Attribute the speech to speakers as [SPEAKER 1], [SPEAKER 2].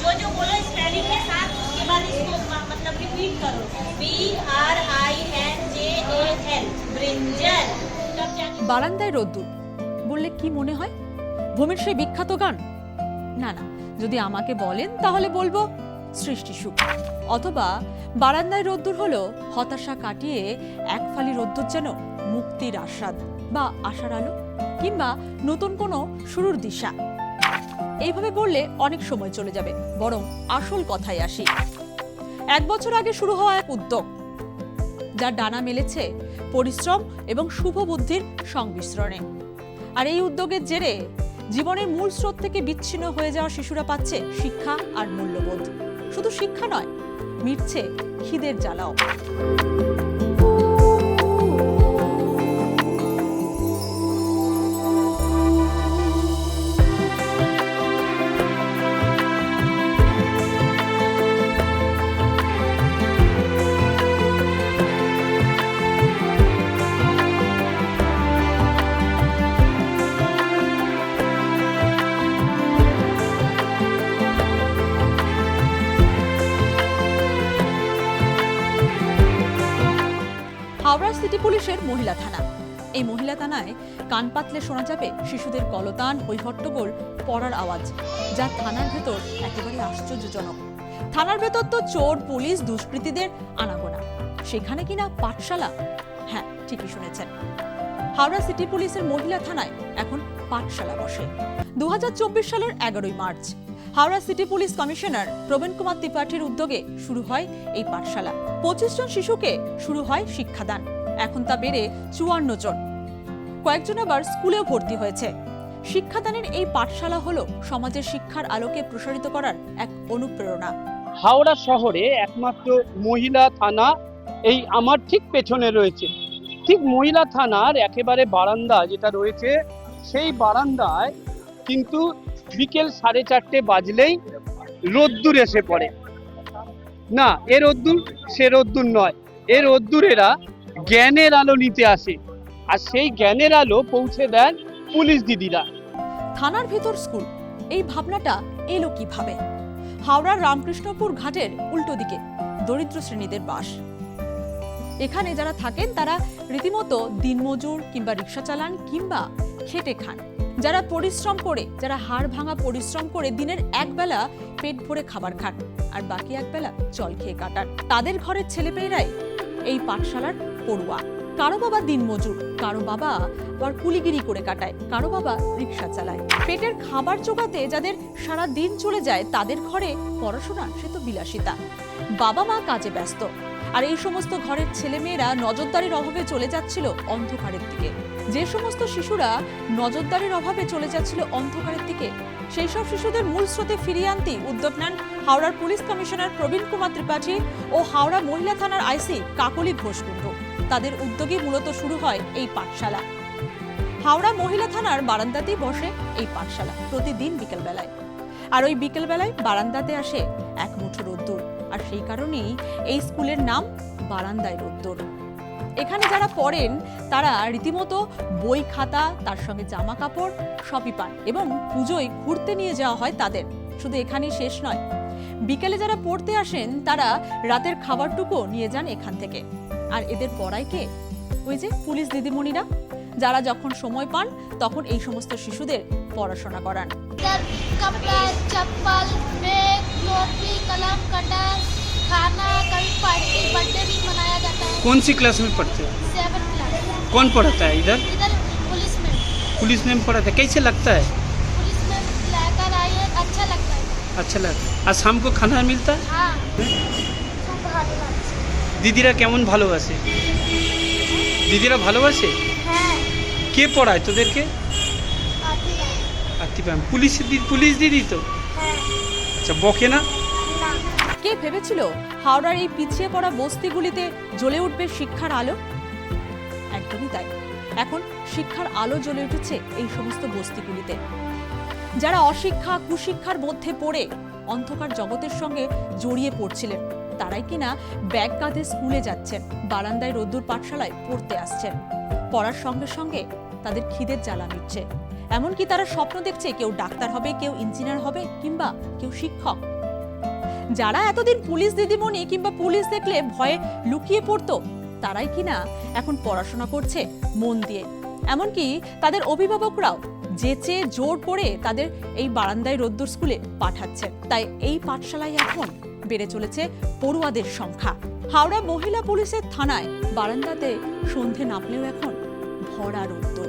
[SPEAKER 1] जो जो बोलो स्पेलिंग के साथ, उसके बाद इसको मतलब रिपीट करो। B R I N J A L brinjal
[SPEAKER 2] বারান্দায় রোদ্দুর। বললে কি মনে হয়? ভূমির সেই বিখ্যাত গান? না না, যদি আমাকে বলেন, তাহলে বলব সৃষ্টি সুখ। অথবা বারান্দায় রোদ্দুর হলো হতাশা কাটিয়ে এক ফালি রোদ্দুর যেন মুক্তির আস্বাদ বা আশার আলো, কিংবা নতুন কোনো শুরুর দিশা। এইভাবে বললে অনেক সময় চলে যাবে, বরং আসল কথায় আসি। এক বছর আগে শুরু হওয়া এক উদ্যোগ, যার ডানা মেলেছে পরিশ্রম এবং শুভ বুদ্ধির সংমিশ্রণে। আর এই উদ্যোগের জেরে জীবনের মূল স্রোত থেকে বিচ্ছিন্ন হয়ে যাওয়া শিশুরা পাচ্ছে শিক্ষা আর মূল্যবোধ। শুধু শিক্ষা নয়, মিটছে খিদের জ্বালাও। সিটি পুলিশের মহিলা থানা। এই মহিলা থানায় কান পাতলে শোনা যাবে শিশুদের কলতান, হৈহট্টগোল, পড়ার আওয়াজ, যা থানার ভেতর একেবারে আশ্চর্যজনক। থানার ভেতর তো চোর, পুলিশ, দুষ্কৃতীদের আনাগোনা। সেখানে কিনা পাঠশালা? হ্যাঁ ঠিকই শুনেছেন। হাওড়া সিটি পুলিশের মহিলা থানায় এখন পাঠশালা বসে। দু হাজার চব্বিশ সালের এগারোই March. Howrah city police commissioner Prabin Kumar ত্রিপাঠীর উদ্যোগে শুরু হয় এই পাঠশালা। পঁচিশ জন শিশুকে শুরু হয় শিক্ষাদান। এখন তা বেড়ে চুয়ান্ন জন। কয়েকজন আবার স্কুলেও ভর্তি হয়েছে। শিক্ষাদানের এই পাঠশালা হলো সমাজের শিক্ষার আলোকে প্রসারিত করার এক অনুপ্রেরণা।
[SPEAKER 3] হাওড়া শহরে একমাত্র মহিলা থানা এই আমার ঠিক পেছনে রয়েছে। ঠিক মহিলা থানার একেবারে বারান্দা যেটা রয়েছে, সেই বারান্দায় কিন্তু বিকেল সাড়ে চারটে বাজলেই রোদ্দুর এসে পড়ে। না, এ রোদ্দুর, সে রোদ্দুর নয়। এ রোদ্দুরেরা জ্ঞানের আলো নিতে আসে। আর সেই জ্ঞানের আলো পৌঁছে দেন পুলিশ দিদিরা।
[SPEAKER 2] থানার ভেতর স্কুল। এই ভাবনাটা এলো কীভাবে? হাওড়ার রামকৃষ্ণপুর ঘাটের উল্টো দিকে, দরিদ্র শ্রেণীদের বাস এখানে যারা থাকেন, তারা রীতিমতো দিনমজুর কিংবা রিক্সা চালান কিংবা খেটে খান। যারা পরিশ্রম করে, যারা হাড় ভাঙা পরিশ্রম করে দিনের একবেলা পেট ভরে খাবার খান, আর বাকি একবেলা জল খেয়ে কাটান। তাদের ঘরের ছেলেমেয়েরাই এই পাঠশালার পড়ুয়া। কারও বাবা দিনমজুর, কারও বাবা আবার কুলিগিরি করে কাটায়, কারও বাবা রিক্সা চালায়। পেটের খাবার জোগাতে যাদের সারা দিন চলে যায়, তাদের ঘরে পড়াশোনা সে তো বিলাসিতা। বাবা মা কাজে ব্যস্ত। আর এই সমস্ত ঘরের ছেলেমেয়েরা নজরদারির অভাবে চলে যাচ্ছিল অন্ধকারের দিকে। যে সমস্ত শিশুরা নজরদারির অভাবে চলে যাচ্ছিল অন্ধকারের দিকে, সেই সব শিশুদের মূল স্রোতে ফিরিয়ে আনতে উদ্যোগ নেন হাওড়ার পুলিশ কমিশনার প্রবীণ কুমার ত্রিপাঠী ও হাওড়া মহিলা থানার আইসি কাকলি ঘোষকুণ্ড তাদের উদ্যোগে মূলত শুরু হয় এই পাঠশালা। হাওড়া মহিলা থানার বারান্দাতেই বসে এই পাঠশালা প্রতিদিন বিকেলবেলায়। আর ওই বিকেলবেলায় বারান্দাতে আসে এক মুঠো রোদ্দুর। আর সেই কারণেই এই স্কুলের নাম বারান্দায় রোদ্দুর। এখানে যারা পড়েন, তারা রীতিমতো বই খাতা, তার সঙ্গে জামা কাপড় সবই পান এবং পুজোয় ঘুরতে নিয়ে যাওয়া হয় তাদের। শুধু এখানেই শেষ নয়। বিকেলে যারা পড়তে আসেন, তারা রাতের খাবারটুকু নিয়ে যান এখান থেকে। আর এদের পড়ায় কে ওই যে পুলিশ দিদিমণিরা যারা যখন সময় পান তখন এই সমস্ত শিশুদের পড়াশোনা করান
[SPEAKER 4] इधर कपड़ा चप्पल बैग टोपी कलम कटर खाना कभी पार्टी बर्थडे भी मनाया जाता है
[SPEAKER 3] कौन सी क्लास में पढ़ते हो
[SPEAKER 4] सेवन क्लास
[SPEAKER 3] कौन पढ़ाता है इधर
[SPEAKER 4] इधर पुलिस में
[SPEAKER 3] पुलिस में पढ़ाता है कैसे लगता है
[SPEAKER 4] पुलिस में लेकर आई है अच्छा लगता है
[SPEAKER 3] अच्छा लगता है আর शाम को खाना मिलता है
[SPEAKER 4] हाँ खूब भालो লাগছে।
[SPEAKER 3] দিদিরা কেমন ভালোবাসে? দিদিরা ভালোবাসে?
[SPEAKER 4] হ্যাঁ।
[SPEAKER 3] কে পড়ায় তোদেরকে?
[SPEAKER 4] আতি না
[SPEAKER 3] পুলিশ দিদি পুলিশ দিদি তো?
[SPEAKER 4] হ্যাঁ।
[SPEAKER 3] আচ্ছা বকে না?
[SPEAKER 4] না।
[SPEAKER 2] কে ভেবেছিল হাওড়ার এই পিছিয়ে পড়া বস্তিগুলিতে জ্বলে উঠবে শিক্ষার আলো? একদমই তাই। এখন শিক্ষার আলো জ্বলে উঠেছে এই সমস্ত বস্তিগুলিতে। যারা অশিক্ষা কুশিক্ষার মধ্যে পড়ে অন্ধকার জগতের সঙ্গে জড়িয়ে পড়ছিলেন। তারাই কিনা ব্যাগ কাঁধে স্কুলে যাচ্ছেন বারান্দায় রোদ্দুর পাঠশালায় পড়তে আসছেন পড়ার সঙ্গে সঙ্গে তাদের খিদের জ্বালা মিটছে। এমনকি তারা স্বপ্ন দেখছে কেউ ডাক্তার হবে, কেউ ইঞ্জিনিয়ার হবে, কিংবা কেউ শিক্ষক। যারা এতদিন পুলিশ দিদিমণি কিংবা পুলিশ দেখলে ভয়ে লুকিয়ে পড়তো, তারাই কিনা এখন পড়াশোনা করছে মন দিয়ে। এমনকি তাদের অভিভাবকরাও যেচে জোর করে তাদের এই বারান্দায় রোদ্দুর স্কুলে পাঠাচ্ছে। তাই এই পাঠশালায় এখন বেড়ে চলেছে পড়ুয়াদের সংখ্যা। হাওড়া মহিলা পুলিশের থানায় বারান্দাতে সন্ধে নামলেও এখন ভরা রোদ্দুর